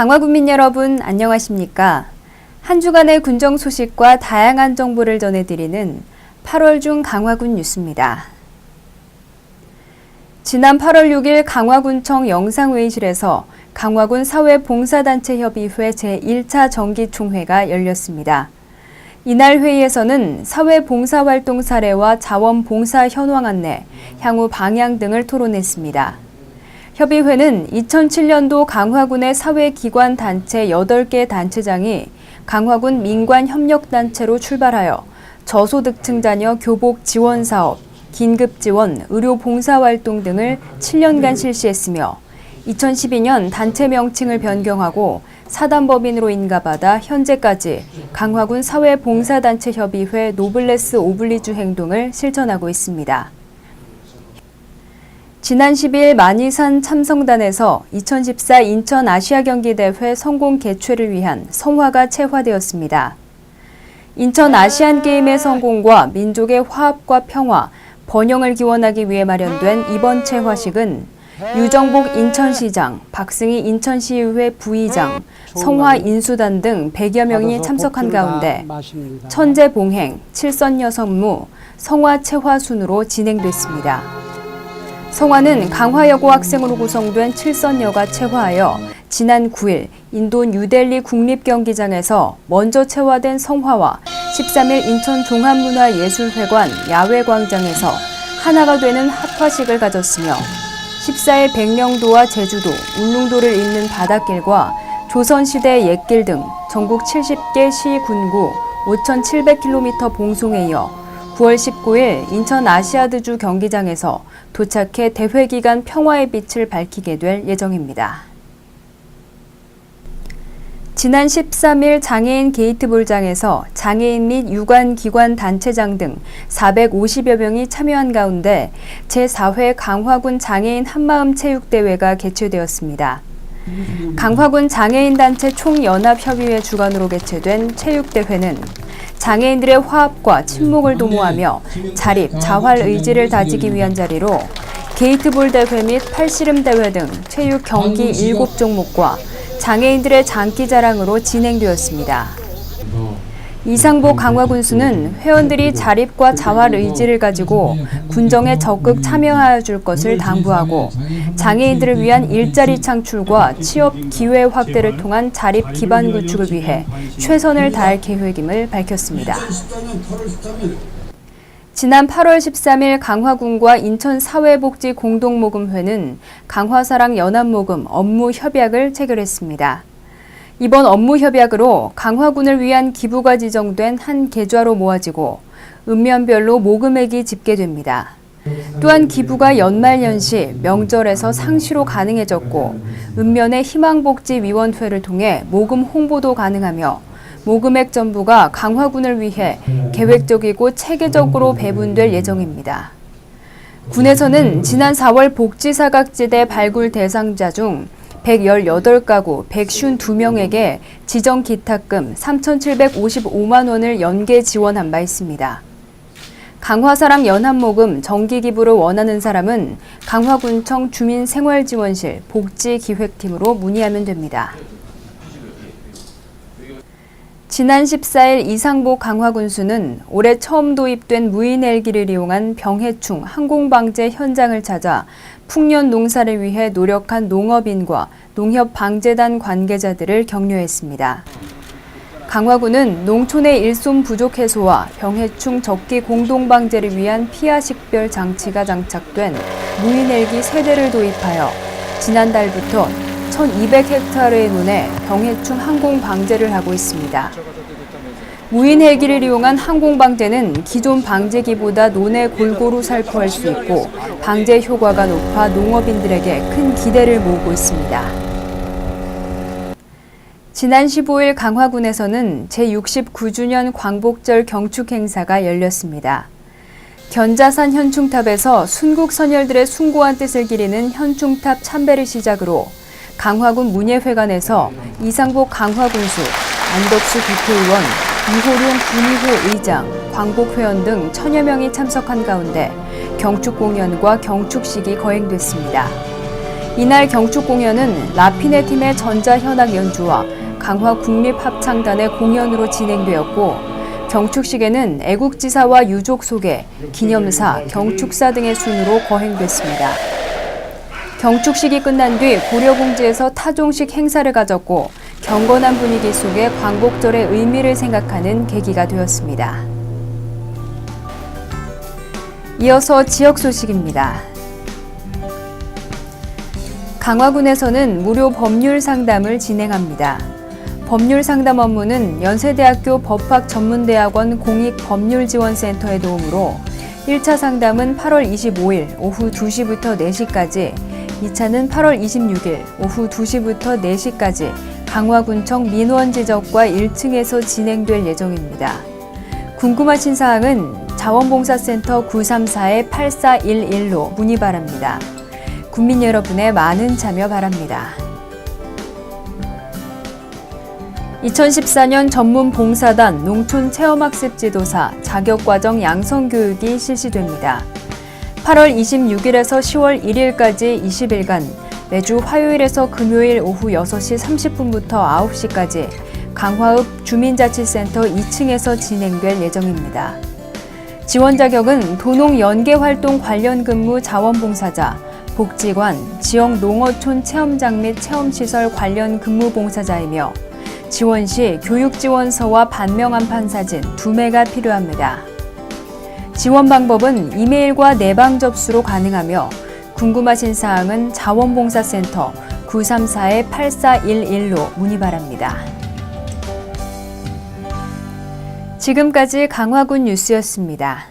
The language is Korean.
강화군민 여러분 안녕하십니까? 한 주간의 군정 소식과 다양한 정보를 전해드리는 8월 중 강화군 뉴스입니다. 지난 8월 6일 강화군청 영상회의실에서 강화군 사회봉사단체협의회 제1차 정기총회가 열렸습니다. 이날 회의에서는 사회봉사활동 사례와 자원봉사 현황 안내, 향후 방향 등을 토론했습니다. 협의회는 2007년도 강화군의 사회기관 단체 8개 단체장이 강화군 민관협력단체로 출발하여 저소득층 자녀 교복 지원 사업, 긴급 지원, 의료 봉사 활동 등을 7년간 실시했으며 2012년 단체 명칭을 변경하고 사단법인으로 인가받아 현재까지 강화군 사회봉사단체협의회 노블레스 오블리주 행동을 실천하고 있습니다. 지난 10일 만이산 참성단에서 2014 인천 아시아 경기대회 성공 개최를 위한 성화가 채화되었습니다. 인천 아시안 게임의 성공과 민족의 화합과 평화, 번영을 기원하기 위해 마련된 이번 채화식은 유정복 인천시장, 박승희 인천시의회 부의장, 성화 인수단 등 100여 명이 참석한 가운데 천재 봉행, 칠선 여성무, 성화 채화 순으로 진행됐습니다. 성화는 강화여고 학생으로 구성된 칠선여가 채화하여 지난 9일 인도 뉴델리 국립경기장에서 먼저 채화된 성화와 13일 인천 종합문화예술회관 야외광장에서 하나가 되는 합화식을 가졌으며 14일 백령도와 제주도, 울릉도를 잇는 바닷길과 조선시대 옛길 등 전국 70개 시, 군구 5,700km 봉송에 이어 9월 19일 인천 아시아드주 경기장에서 도착해 대회 기간 평화의 빛을 밝히게 될 예정입니다. 지난 13일 장애인 게이트볼장에서 장애인 및 유관 기관 단체장 등 450여 명이 참여한 가운데 제4회 강화군 장애인 한마음 체육대회가 개최되었습니다. 강화군 장애인단체 총연합협의회 주관으로 개최된 체육대회는 장애인들의 화합과 친목을 도모하며 자립, 자활 의지를 다지기 위한 자리로 게이트볼 대회 및 팔씨름 대회 등 체육 경기 7종목과 장애인들의 장기 자랑으로 진행되었습니다. 이상복 강화군수는 회원들이 자립과 자활 의지를 가지고 군정에 적극 참여하여 줄 것을 당부하고 장애인들을 위한 일자리 창출과 취업 기회 확대를 통한 자립 기반 구축을 위해 최선을 다할 계획임을 밝혔습니다. 지난 8월 13일 강화군과 인천사회복지 공동모금회는 강화사랑 연합모금 업무 협약을 체결했습니다. 이번 업무 협약으로 강화군을 위한 기부가 지정된 한 계좌로 모아지고 읍면별로 모금액이 집계됩니다. 또한 기부가 연말연시, 명절에서 상시로 가능해졌고 읍면의 희망복지위원회를 통해 모금 홍보도 가능하며 모금액 전부가 강화군을 위해 계획적이고 체계적으로 배분될 예정입니다. 군에서는 지난 4월 복지사각지대 발굴 대상자 중 118가구 152명에게 지정 기탁금 3,755만 원을 연계 지원한 바 있습니다. 강화사랑 연합모금 정기기부를 원하는 사람은 강화군청 주민생활지원실 복지기획팀으로 문의하면 됩니다. 지난 14일 이상복 강화군수는 올해 처음 도입된 무인 헬기를 이용한 병해충 항공방제 현장을 찾아 풍년 농사를 위해 노력한 농업인과 농협방재단 관계자들을 격려했습니다. 강화군은 농촌의 일손 부족 해소와 병해충 적기 공동방제를 위한 피하 식별 장치가 장착된 무인 헬기 세대를 도입하여 지난달부터 1200헥타르의 논에 병해충 항공 방제를 하고 있습니다. 무인 헬기를 이용한 항공 방제는 기존 방제기보다 논에 골고루 살포할 수 있고 방제 효과가 높아 농업인들에게 큰 기대를 모으고 있습니다. 지난 15일 강화군에서는 제69주년 광복절 경축 행사가 열렸습니다. 견자산 현충탑에서 순국 선열들의 숭고한 뜻을 기리는 현충탑 참배를 시작으로 강화군 문예회관에서 이상복 강화군수, 안덕수 국회의원, 이호룡 군의회 의장, 광복회원 등 천여 명이 참석한 가운데 경축 공연과 경축식이 거행됐습니다. 이날 경축 공연은 라피네 팀의 전자 현악 연주와 강화 국립합창단의 공연으로 진행되었고 경축식에는 애국지사와 유족 소개, 기념사, 경축사 등의 순으로 거행됐습니다. 경축식이 끝난 뒤 고려공지에서 타종식 행사를 가졌고 경건한 분위기 속에 광복절의 의미를 생각하는 계기가 되었습니다. 이어서 지역 소식입니다. 강화군에서는 무료 법률 상담을 진행합니다. 법률 상담 업무는 연세대학교 법학전문대학원 공익법률지원센터의 도움으로 1차 상담은 8월 25일 오후 2시부터 4시까지, 2차는 8월 26일 오후 2시부터 4시까지 강화군청 민원 지적과 1층에서 진행될 예정입니다. 궁금하신 사항은 자원봉사센터 934-8411로 문의 바랍니다. 국민 여러분의 많은 참여 바랍니다. 2014년 전문 봉사단 농촌 체험학습 지도사 자격과정 양성교육이 실시됩니다. 8월 26일에서 10월 1일까지 20일간 매주 화요일에서 금요일 오후 6시 30분부터 9시까지 강화읍 주민자치센터 2층에서 진행될 예정입니다. 지원 자격은 도농 연계 활동 관련 근무 자원봉사자, 복지관, 지역 농어촌 체험장 및 체험시설 관련 근무 봉사자이며 지원 시 교육지원서와 반명한 판사진 두 매가 필요합니다. 지원 방법은 이메일과 내방 접수로 가능하며 궁금하신 사항은 자원봉사센터 934-8411로 문의 바랍니다. 지금까지 강화군 뉴스였습니다.